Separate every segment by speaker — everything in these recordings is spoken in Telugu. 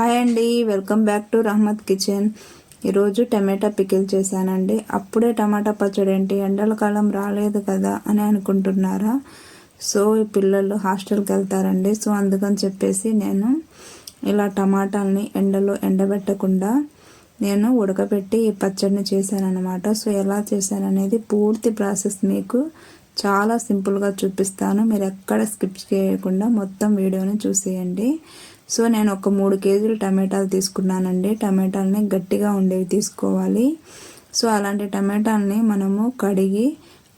Speaker 1: హాయ్ అండి welcome back to Rahmat kitchen. ఈరోజు టమాటా పికిల్ చేశానండి. అప్పుడే టమాటా పచ్చడి ఏంటి ఎండల కాలం రాలేదు కదా అని అనుకుంటున్నారా? సో ఈ పిల్లలు హాస్టల్కి వెళ్తారండి. సో అందుకని చెప్పేసి నేను ఇలా టమాటాలని ఎండలో ఎండబెట్టకుండా నేను ఉడకబెట్టి ఈ పచ్చడిని చేశానన్నమాట. సో ఎలా చేశాననేది పూర్తి ప్రాసెస్ మీకు చాలా సింపుల్గా చూపిస్తాను. మీరు ఎక్కడ స్కిప్ చేయకుండా మొత్తం వీడియోని చూసేయండి. సో నేను ఒక మూడు కేజీలు టమాటాలు తీసుకున్నానండి. టమాటాలని గట్టిగా ఉండేవి తీసుకోవాలి. సో అలాంటి టమాటాలని మనము కడిగి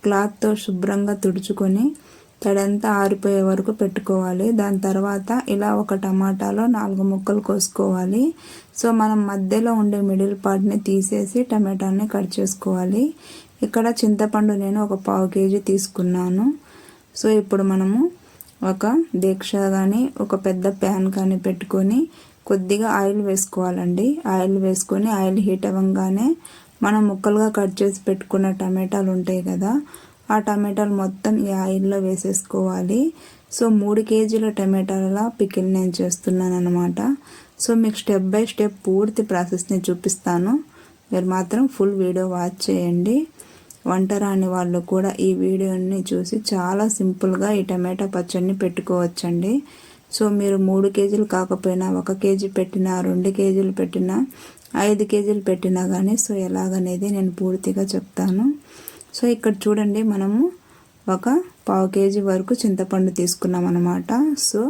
Speaker 1: క్లాత్తో శుభ్రంగా తుడుచుకొని తడంతా ఆరిపోయే వరకు పెట్టుకోవాలి. దాని తర్వాత ఇలా ఒక టమాటాలో నాలుగు ముక్కలు కోసుకోవాలి. సో మనం మధ్యలో ఉండే మిడిల్ పార్ట్ని తీసేసి టమాటాని కట్ చేసుకోవాలి. ఇక్కడ చింతపండు నేను ఒక పావు కేజీ తీసుకున్నాను. సో ఇప్పుడు మనము ఒక దీక్ష కానీ ఒక పెద్ద ప్యాన్ కానీ పెట్టుకొని కొద్దిగా ఆయిల్ వేసుకోవాలండి. ఆయిల్ వేసుకొని ఆయిల్ హీట్ అవ్వగానే మనం ముక్కలుగా కట్ చేసి పెట్టుకున్న టమాటాలు ఉంటాయి కదా ఆ టమాటాలు మొత్తం ఈ ఆయిల్లో వేసేసుకోవాలి. సో మూడు కేజీల టమాటాల పికిల్ నేను చేస్తున్నాను అనమాట సో మీకు స్టెప్ బై స్టెప్ పూర్తి ప్రాసెస్ని చూపిస్తాను. మీరు మాత్రం ఫుల్ వీడియో వాచ్ చేయండి. వంట రాని వాళ్ళు కూడా ఈ వీడియోని చూసి చాలా సింపుల్గా ఈ టమాటా పచ్చడిని పెట్టుకోవచ్చండి. సో మీరు మూడు కేజీలు కాకపోయినా ఒక కేజీ పెట్టినా రెండు కేజీలు పెట్టినా ఐదు కేజీలు పెట్టినా కానీ సో ఎలాగనేది నేను పూర్తిగా చెప్తాను. సో ఇక్కడ చూడండి మనము ఒక పావు కేజీ వరకు చింతపండు తీసుకున్నాం అనమాట సో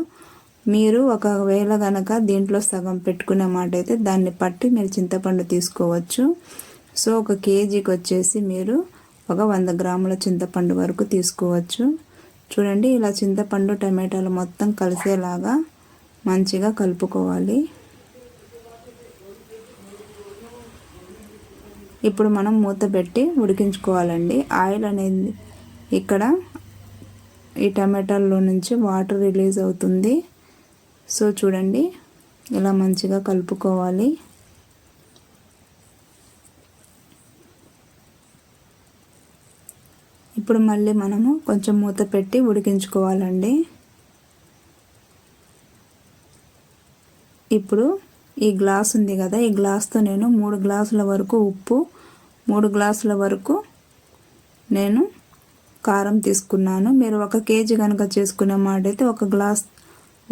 Speaker 1: మీరు ఒకవేళ కనుక దీంట్లో సగం పెట్టుకునే మాట అయితే దాన్ని పట్టి మీరు చింతపండు తీసుకోవచ్చు. సో ఒక కేజీకి వచ్చేసి మీరు దాదాపుగా వంద గ్రాముల చింతపండు వరకు తీసుకోవచ్చు. చూడండి ఇలా చింతపండు టమాటాలు మొత్తం కలిసేలాగా మంచిగా కలుపుకోవాలి. ఇప్పుడు మనం మూత పెట్టి ఉడికించుకోవాలండి. ఆయిల్ అనేది ఇక్కడ ఈ టమాటాల్లో నుంచి వాటర్ రిలీజ్ అవుతుంది. సో చూడండి ఇలా మంచిగా కలుపుకోవాలి. ఇప్పుడు మళ్ళీ మనము కొంచెం మూత పెట్టి ఉడికించుకోవాలండి. ఇప్పుడు ఈ గ్లాస్ ఉంది కదా ఈ గ్లాస్తో నేను మూడు గ్లాసుల వరకు ఉప్పు మూడు గ్లాసుల వరకు నేను కారం తీసుకున్నాను. మీరు ఒక కేజీ కనుక చేసుకునే మాట అయితే ఒక గ్లాస్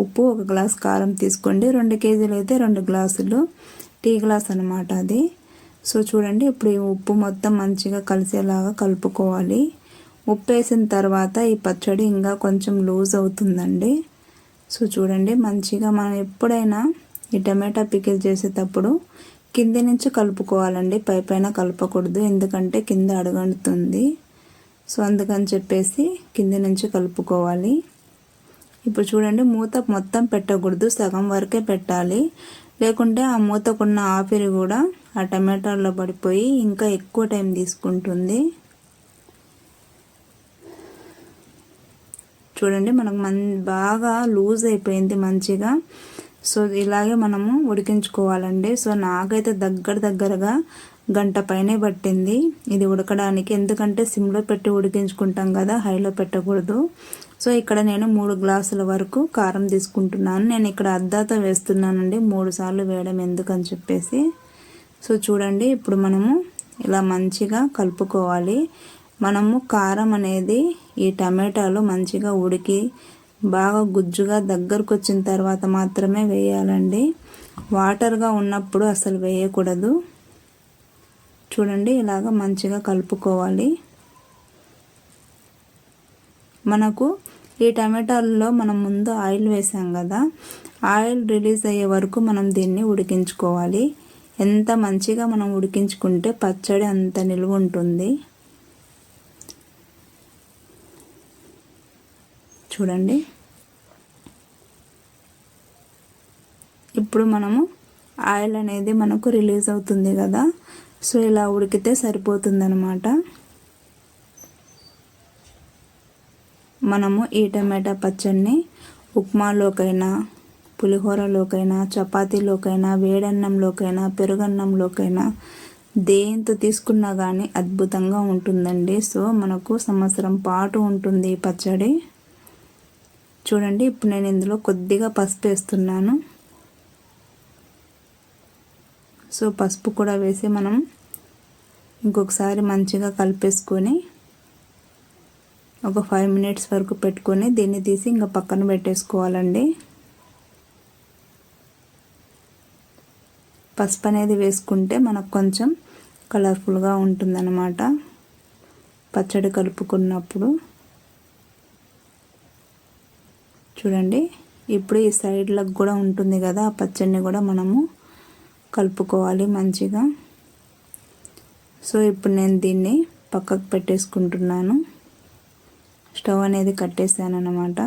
Speaker 1: ఉప్పు ఒక గ్లాస్ కారం తీసుకోండి. రెండు కేజీలు అయితే రెండు గ్లాసులు టీ గ్లాస్ అనమాట అది. సో చూడండి ఇప్పుడు ఈ ఉప్పు మొత్తం మంచిగా కలిసేలాగా కలుపుకోవాలి. ఉప్పు వేసిన తర్వాత ఈ పచ్చడి ఇంకా కొంచెం లూజ్ అవుతుందండి. సో చూడండి మంచిగా మనం ఎప్పుడైనా ఈ టమాటా పికిల్ చేసేటప్పుడు కింది నుంచి కలుపుకోవాలండి. పై పైన కలపకూడదు ఎందుకంటే కింద అడగండుతుంది. సో అందుకని చెప్పేసి కింద నుంచి కలుపుకోవాలి. ఇప్పుడు చూడండి మూత మొత్తం పెట్టకూడదు సగం వరకే పెట్టాలి. లేకుంటే ఆ మూతకున్న ఆపిరి కూడా ఆ టమాటాల్లో పడిపోయి ఇంకా ఎక్కువ టైం తీసుకుంటుంది. చూడండి మనకు మన్ బాగా లూజ్ అయిపోయింది మంచిగా. సో ఇలాగే మనము ఉడికించుకోవాలండి. సో నాకైతే దగ్గర దగ్గరగా గంట పైనే పట్టింది. ఇది ఉడకడానికి ఎందుకంటే సిమ్లో పెట్టి ఉడికించుకుంటాం కదా హైలో పెట్టకూడదు. సో ఇక్కడ నేను మూడు గ్లాసుల వరకు కారం తీసుకుంటున్నాను. నేను ఇక్కడ అద్దాతో వేస్తున్నానండి మూడు సార్లు వేయడం ఎందుకని చెప్పేసి. సో చూడండి ఇప్పుడు మనము ఇలా మంచిగా కలుపుకోవాలి. మనము కారం అనేది ఈ టమాటాలు మంచిగా ఉడికి బాగా గుజ్జుగా దగ్గరకు వచ్చిన తర్వాత మాత్రమే వేయాలండి. వాటర్గా ఉన్నప్పుడు అసలు వేయకూడదు. చూడండి ఇలాగ మంచిగా కలుపుకోవాలి. మనకు ఈ టమాటాలలో మనం ముందు ఆయిల్ వేసాం కదా ఆయిల్ రిలీజ్ అయ్యే వరకు మనం దీన్ని ఉడికించుకోవాలి. ఎంత మంచిగా మనం ఉడికించుకుంటే పచ్చడి అంత నిలువ ఉంటుంది చూడండి. ఇప్పుడు మనము ఆయిల్ అనేది మనకు రిలీజ్ అవుతుంది కదా. సో ఇలా ఉడికితే సరిపోతుందనమాట మనము ఈ టమాటా పచ్చడిని ఉప్మాలోకైనా పులిహోరలోకైనా చపాతీలోకైనా వేడన్నంలోకైనా పెరుగన్నంలోకైనా దేంతో తీసుకున్నా కానీ అద్భుతంగా ఉంటుందండి. సో మనకు సంవత్సరం పాటు ఉంటుంది ఈ పచ్చడి. చూడండి ఇప్పుడు నేను ఇందులో కొద్దిగా పసుపు వేస్తున్నాను. సో పసుపు కూడా వేసి మనం ఇంకొకసారి మంచిగా కలిపేసుకొని ఒక ఫైవ్ మినిట్స్ వరకు పెట్టుకొని దీన్ని తీసి ఇంకా పక్కన పెట్టేసుకోవాలండి. పసుపు అనేది వేసుకుంటే మనకు కొంచెం కలర్ఫుల్గా ఉంటుందన్నమాట. పచ్చడి కలుపుకున్నప్పుడు చూడండి. ఇప్పుడు ఈ సైడ్లకు కూడా ఉంటుంది కదా ఆ పచ్చడిని కూడా మనము కలుపుకోవాలి మంచిగా. సో ఇప్పుడు నేను దీన్ని పక్కకు పెట్టేసుకుంటున్నాను. స్టవ్ అనేది కట్టేసాను అన్నమాట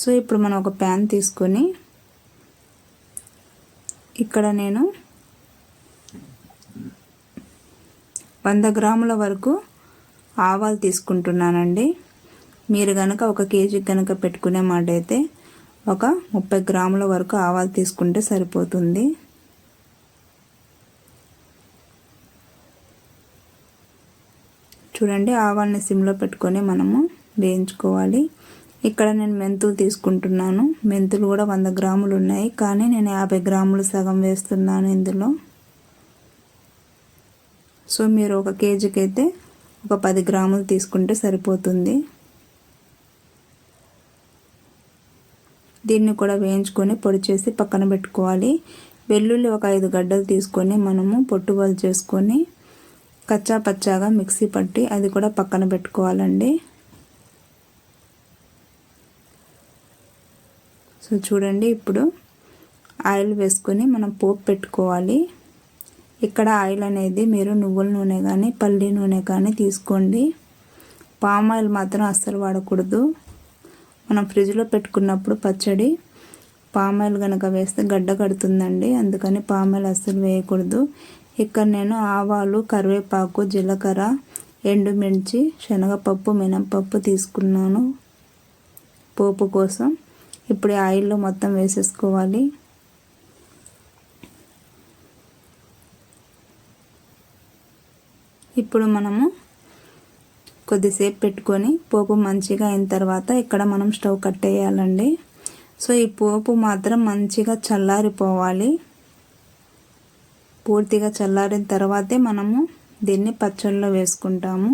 Speaker 1: సో ఇప్పుడు మనం ఒక ప్యాన్ తీసుకొని ఇక్కడ నేను వంద గ్రాముల వరకు ఆవాలు తీసుకుంటున్నానండి. మీరు కనుక ఒక కేజీ కనుక పెట్టుకునే మాట అయితే ఒక ముప్పై గ్రాముల వరకు ఆవాలు తీసుకుంటే సరిపోతుంది. చూడండి ఆవాలని సిమ్లో పెట్టుకొని మనము వేయించుకోవాలి. ఇక్కడ నేను మెంతులు తీసుకుంటున్నాను. మెంతులు కూడా వంద గ్రాములు ఉన్నాయి. కానీ నేను యాభై గ్రాములు సగం వేస్తున్నాను ఇందులో. సో మీరు ఒక కేజీకి అయితే ఒక పది గ్రాములు తీసుకుంటే సరిపోతుంది. దీన్ని కూడా వేయించుకొని పొడి చేసి పక్కన పెట్టుకోవాలి. వెల్లుల్లి ఒక ఐదు గడ్డలు తీసుకొని మనము పొట్టు చేసుకొని కచ్చా పచ్చాగా మిక్సీ పట్టి అది కూడా పక్కన పెట్టుకోవాలండి. సో చూడండి ఇప్పుడు ఆయిల్ వేసుకొని మనం పోపు పెట్టుకోవాలి. ఇక్కడ ఆయిల్ అనేది మీరు నువ్వుల నూనె కానీ పల్లి నూనె కానీ తీసుకోండి. పామ్ ఆయిల్ మాత్రం అస్సలు వాడకూడదు. మనం ఫ్రిడ్జ్లో పెట్టుకున్నప్పుడు పచ్చడి పామాయిల్ కనుక వేస్తే గడ్డ కడుతుందండి. అందుకని పామాయిల్ అస్సలు వేయకూడదు. ఇక్కడ నేను ఆవాలు కరివేపాకు జీలకర్ర ఎండుమిర్చి శనగపప్పు మినపప్పు తీసుకున్నాను పోపు కోసం. ఇప్పుడు ఆయిల్లో మొత్తం వేసేసుకోవాలి. ఇప్పుడు మనము కొద్దిసేపు పెట్టుకొని పోపు మంచిగా అయిన తర్వాత ఇక్కడ మనం స్టవ్ కట్టేయాలండి సో ఈ పోపు మాత్రం మంచిగా చల్లారిపోవాలి. పూర్తిగా చల్లారిన తర్వాతే మనము దీన్ని పచ్చళ్ళలో వేసుకుంటాము.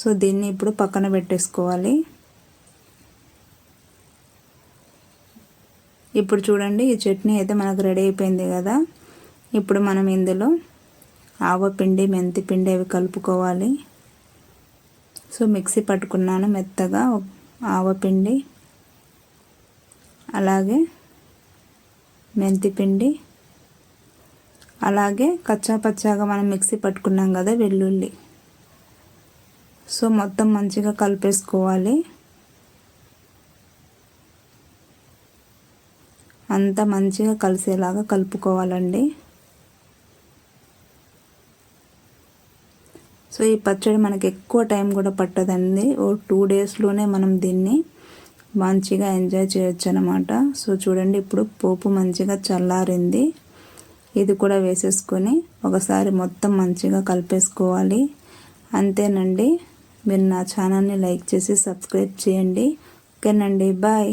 Speaker 1: సో దీన్ని ఇప్పుడు పక్కన పెట్టేసుకోవాలి. ఇప్పుడు చూడండి ఈ చట్నీ అయితే మనకు రెడీ అయిపోయింది కదా. ఇప్పుడు మనం ఇందులో ఆవపిండి మెంతి పిండి అవి కలుపుకోవాలి. సో మిక్సీ పట్టుకున్నాను మెత్తగా ఆవపిండి అలాగే మెంతిపిండి అలాగే కచ్చా పచ్చాగా మనం మిక్సీ పట్టుకున్నాం కదా వెల్లుల్లి. సో మొత్తం మంచిగా కలిపేసుకోవాలి. అంతా మంచిగా కలిసేలాగా కలుపుకోవాలండి. సో ఈ పచ్చడి మనకి ఎక్కువ టైం కూడా పట్టదండి. ఓ టూ డేస్లోనే మనం దీన్ని మంచిగా ఎంజాయ్ చేయొచ్చు అనమాట సో చూడండి ఇప్పుడు పోపు మంచిగా చల్లారింది. ఇది కూడా వేసేసుకొని ఒకసారి మొత్తం మంచిగా కలిపేసుకోవాలి. అంతేనండి. మీరు నా ఛానల్ని లైక్ చేసి సబ్స్క్రైబ్ చేయండి. ఓకేనండి బాయ్.